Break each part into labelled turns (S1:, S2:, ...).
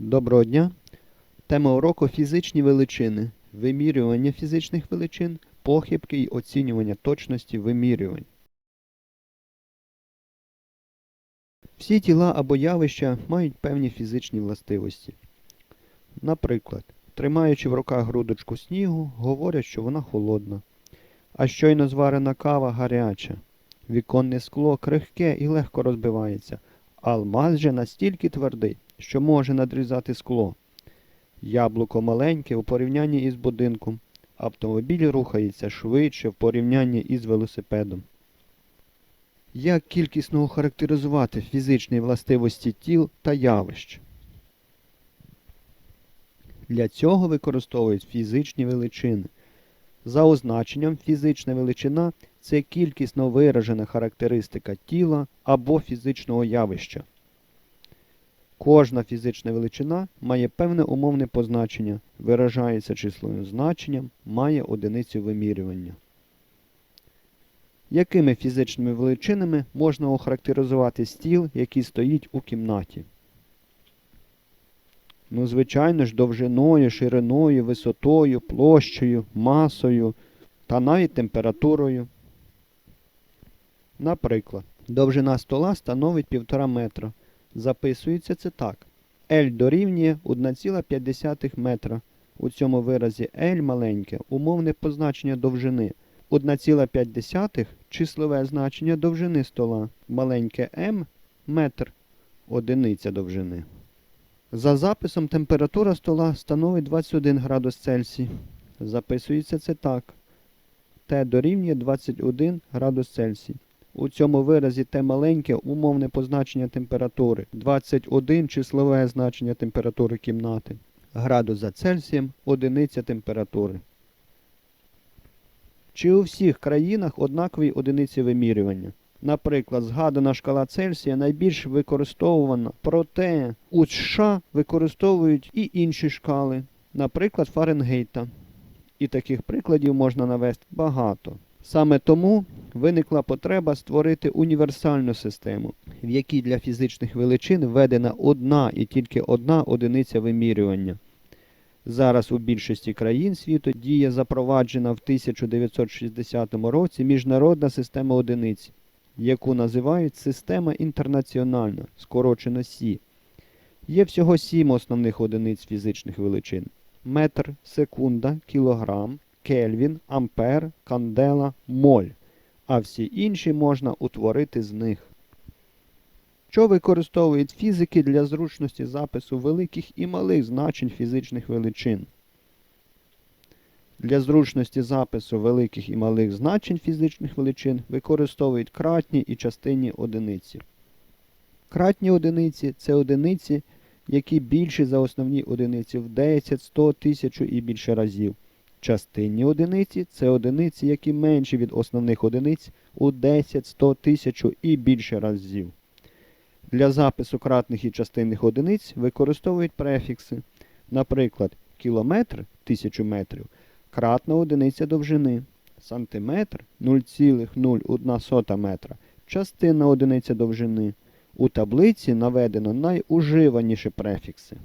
S1: Доброго дня! Тема уроку фізичні величини, вимірювання фізичних величин, похибки і оцінювання точності вимірювань. Всі тіла або явища мають певні фізичні властивості. Наприклад, тримаючи в руках грудочку снігу, говорять, що вона холодна, а щойно зварена кава гаряча. Віконне скло крихке і легко розбивається, алмаз же настільки твердий, що може надрізати скло. Яблуко маленьке у порівнянні із будинком. Автомобіль рухається швидше в порівнянні із велосипедом. Як кількісно охарактеризувати фізичні властивості тіл та явищ? Для цього використовують фізичні величини. За означенням фізична величина це кількісно виражена характеристика тіла або фізичного явища. Кожна фізична величина має певне умовне позначення, виражається числовим значенням, має одиницю вимірювання. Якими фізичними величинами можна охарактеризувати стіл, який стоїть у кімнаті? Ну, звичайно ж, довжиною, шириною, висотою, площею, масою та навіть температурою. Наприклад, довжина стола становить 1,5 метра. Записується це так. L дорівнює 1,5 метра. У цьому виразі L маленьке, умовне позначення довжини. 1,5 числове значення довжини стола. Маленьке m метр одиниця довжини. За записом температура стола становить 21 градус Цельсій. Записується це так. Т дорівнює 21 градус Цельсій. У цьому виразі те маленьке умовне позначення температури 21 числове значення температури кімнати. Градус за Цельсієм одиниця температури. Чи у всіх країнах однакові одиниці вимірювання? Наприклад, згадана шкала Цельсія найбільш використовувана, проте у США використовують і інші шкали, наприклад, Фаренгейта. І таких прикладів можна навести багато. Саме тому виникла потреба створити універсальну систему, в якій для фізичних величин введена одна і тільки одна одиниця вимірювання. Зараз у більшості країн світу діє запроваджена в 1960 році міжнародна система одиниць, яку називають система інтернаціональна, скорочено СІ. Є всього сім основних одиниць фізичних величин: метр, секунда, кілограм, кельвін, ампер, кандела, моль, а всі інші можна утворити з них. Що використовують фізики для зручності запису великих і малих значень фізичних величин? Для зручності запису великих і малих значень фізичних величин використовують кратні і частинні одиниці. Кратні одиниці це одиниці, які більші за основні одиниці в 10, 100, 1000 і більше разів. Частинні одиниці це одиниці, які менші від основних одиниць у 10, 100, 1000 і більше разів. Для запису кратних і частинних одиниць використовують префікси. Наприклад, кілометр 1000 метрів кратна одиниця довжини, сантиметр 0,01 метра, частинна одиниця довжини. У таблиці наведено найуживаніші префікси.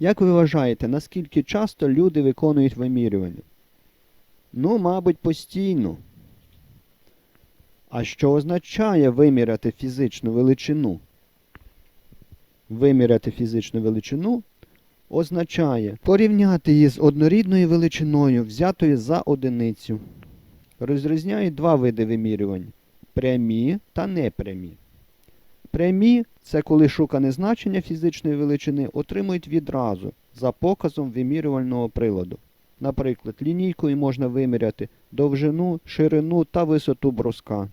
S1: Як ви вважаєте, наскільки часто люди виконують вимірювання? Ну, мабуть, постійно. А що означає виміряти фізичну величину? Виміряти фізичну величину означає порівняти її з однорідною величиною, взятою за одиницю. Розрізняють два види вимірювань прямі та непрямі. Прямі це коли шукане значення фізичної величини отримують відразу за показом вимірювального приладу. Наприклад, лінійкою можна виміряти довжину, ширину та висоту бруска.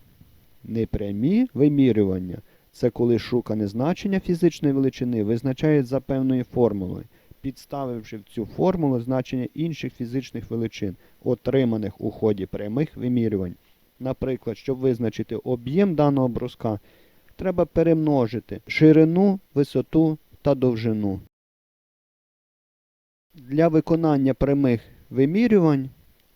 S1: Непрямі вимірювання це коли шукане значення фізичної величини визначають за певною формулою, підставивши в цю формулу значення інших фізичних величин, отриманих у ході прямих вимірювань. Наприклад, щоб визначити об'єм даного бруска, треба перемножити ширину, висоту та довжину. Для виконання прямих вимірювань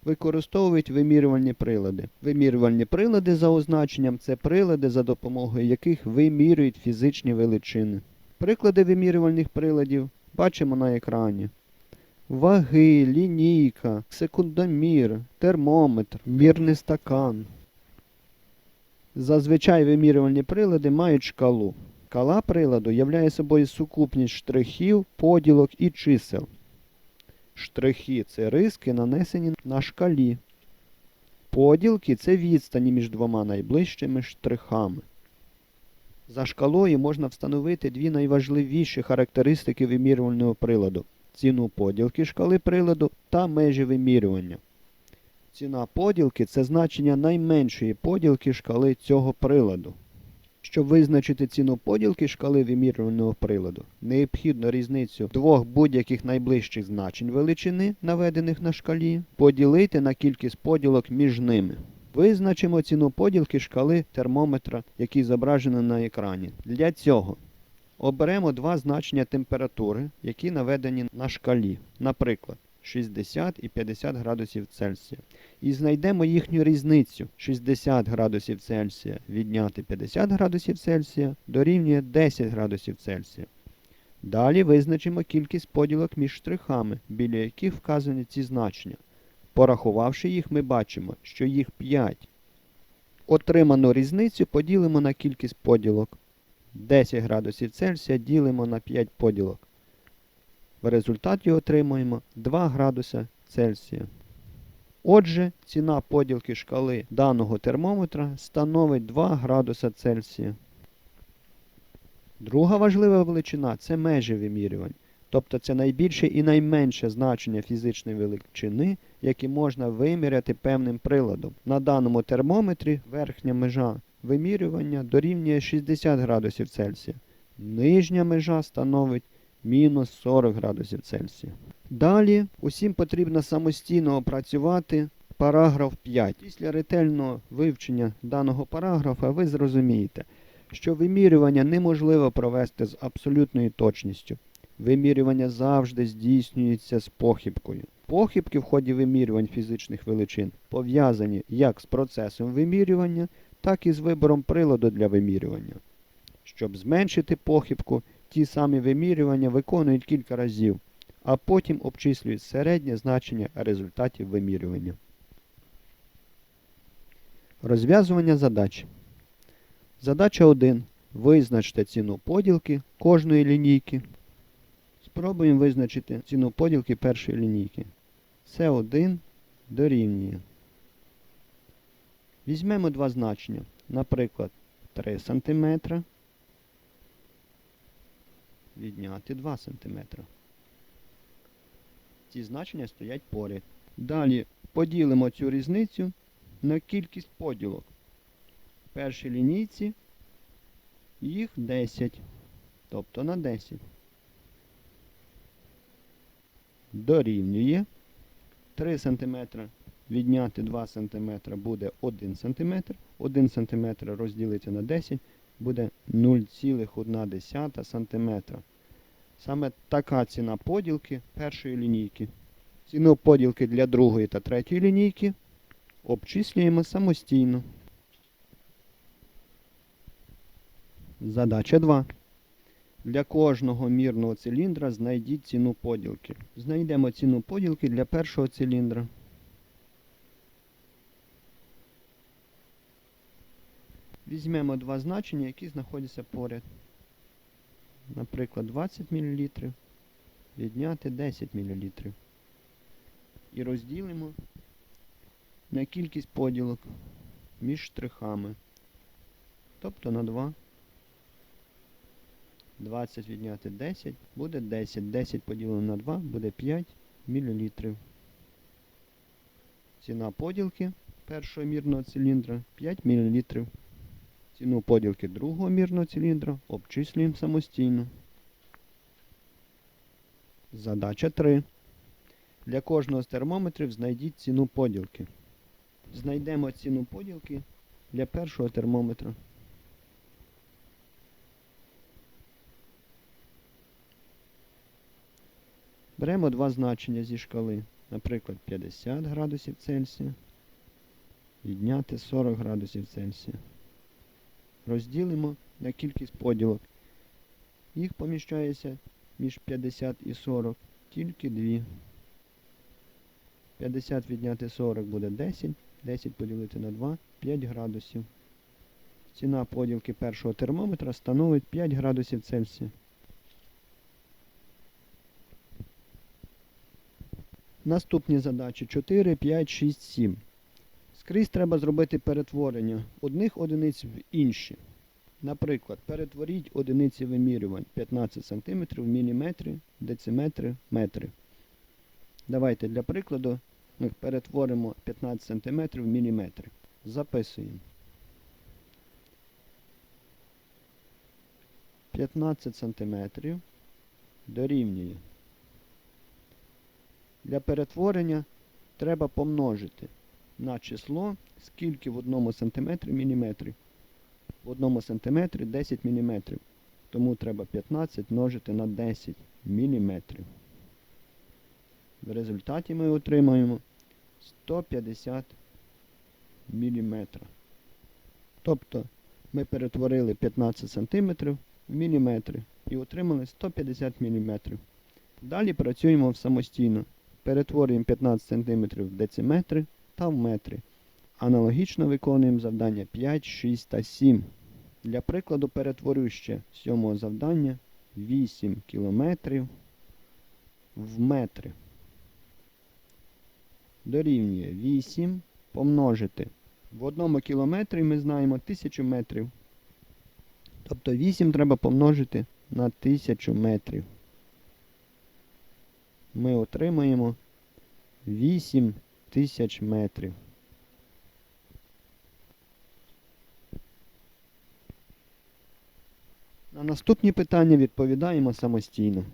S1: використовують вимірювальні прилади. Вимірювальні прилади за означенням це прилади, за допомогою яких вимірюють фізичні величини. Приклади вимірювальних приладів бачимо на екрані. Ваги, лінійка, секундомір, термометр, мірний стакан. Зазвичай вимірювальні прилади мають шкалу. Шкала приладу являє собою сукупність штрихів, поділок і чисел. Штрихи це риски, нанесені на шкалі. Поділки це відстані між двома найближчими штрихами. За шкалою можна встановити дві найважливіші характеристики вимірювального приладу ціну поділки шкали приладу та межі вимірювання. Ціна поділки це значення найменшої поділки шкали цього приладу. Щоб визначити ціну поділки шкали вимірювального приладу, необхідно різницю двох будь-яких найближчих значень величини, наведених на шкалі, поділити на кількість поділок між ними. Визначимо ціну поділки шкали термометра, який зображено на екрані. Для цього оберемо два значення температури, які наведені на шкалі, наприклад, 60 і 50 градусів Цельсія. І знайдемо їхню різницю. 60 градусів Цельсія відняти 50 градусів Цельсія дорівнює 10 градусів Цельсія. Далі визначимо кількість поділок між штрихами, біля яких вказані ці значення. Порахувавши їх, ми бачимо, що їх 5. Отриману різницю поділимо на кількість поділок. 10 градусів Цельсія ділимо на 5 поділок. В результаті отримуємо 2 градуса Цельсія. Отже, ціна поділки шкали даного термометра становить 2 градуса Цельсія. Друга важлива величина це межі вимірювань. Тобто це найбільше і найменше значення фізичної величини, які можна виміряти певним приладом. На даному термометрі верхня межа вимірювання дорівнює 60 градусів Цельсія. Нижня межа становить мінус 40 градусів Цельсія. Далі усім потрібно самостійно опрацювати параграф 5. Після ретельного вивчення даного параграфа ви зрозумієте, що вимірювання неможливо провести з абсолютною точністю. Вимірювання завжди здійснюється з похибкою. Похибки в ході вимірювань фізичних величин пов'язані як з процесом вимірювання, так і з вибором приладу для вимірювання. Щоб зменшити похибку, ті самі вимірювання виконують кілька разів, а потім обчислюють середнє значення результатів вимірювання. Розв'язування задач. Задача 1. Визначте ціну поділки кожної лінійки. Спробуємо визначити ціну поділки першої лінійки. С1 дорівнює. Візьмемо два значення. Наприклад, 3 см. Відняти 2 см. Ці значення стоять поряд. Далі поділимо цю різницю на кількість поділок. В першій лінійці їх 10. Тобто на 10. Дорівнює 3 см відняти 2 см буде 1 см. 1 см розділити на 10 буде 0,1 см. Саме така ціна поділки першої лінійки. Ціну поділки для другої та третьої лінійки обчислюємо самостійно. Задача 2. Для кожного мірного циліндра знайдіть ціну поділки. Знайдемо ціну поділки для першого циліндра. Візьмемо два значення, які знаходяться поряд. Наприклад, 20 мл відняти 10 мл. І розділимо на кількість поділок між штрихами. Тобто на 2. 20 відняти 10 буде 10. 10 поділено на 2 буде 5 мл. Ціна поділки першого мірного циліндра 5 мл. Ціну поділки другого мірного циліндра обчислюємо самостійно. Задача 3. Для кожного з термометрів знайдіть ціну поділки. Знайдемо ціну поділки для першого термометра. Беремо два значення зі шкали. Наприклад, 50 градусів Цельсія. Відняти 40 градусів Цельсія. Розділимо на кількість поділок Їх поміщається між 50 і 40, тільки дві. 50 відняти 40 буде 10, 10 поділити на 2, 5 градусів. Ціна поділки першого термометра становить 5 градусів Цельсія. Наступні задачі 4, 5, 6, 7. Скрізь треба зробити перетворення одних одиниць в інші. Наприклад, перетворіть одиниці вимірювань 15 см в міліметри, дециметри, метри. Давайте для прикладу ми перетворимо 15 см в міліметри. Записуємо. 15 см дорівнює. Для перетворення треба помножити на число, скільки в одному сантиметрі міліметрів. В одному сантиметрі 10 міліметрів. Тому треба 15 множити на 10 міліметрів. В результаті ми отримаємо 150 міліметра. Тобто ми перетворили 15 сантиметрів в міліметри і отримали 150 міліметрів. Далі працюємо самостійно. Перетворюємо 15 см в дециметри та в метри. Аналогічно виконуємо завдання 5, 6 та 7. Для прикладу перетворю ще сьомого завдання 8 км в метри. Дорівнює 8 помножити. В одному кілометрі ми знаємо 1000 метрів. Тобто 8 треба помножити на 1000 метрів. Ми отримаємо 8 тисяч метрів. На наступні питання відповідаємо самостійно.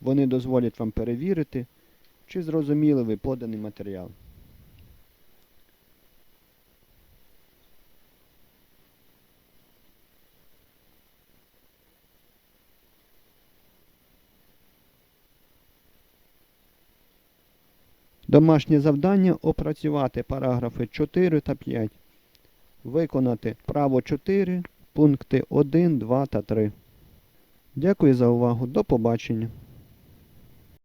S1: Вони дозволять вам перевірити, чи зрозуміли ви поданий матеріал. Домашнє завдання опрацювати параграфи 4 та 5. Виконати право 4, пункти 1, 2 та 3. Дякую за увагу. До побачення.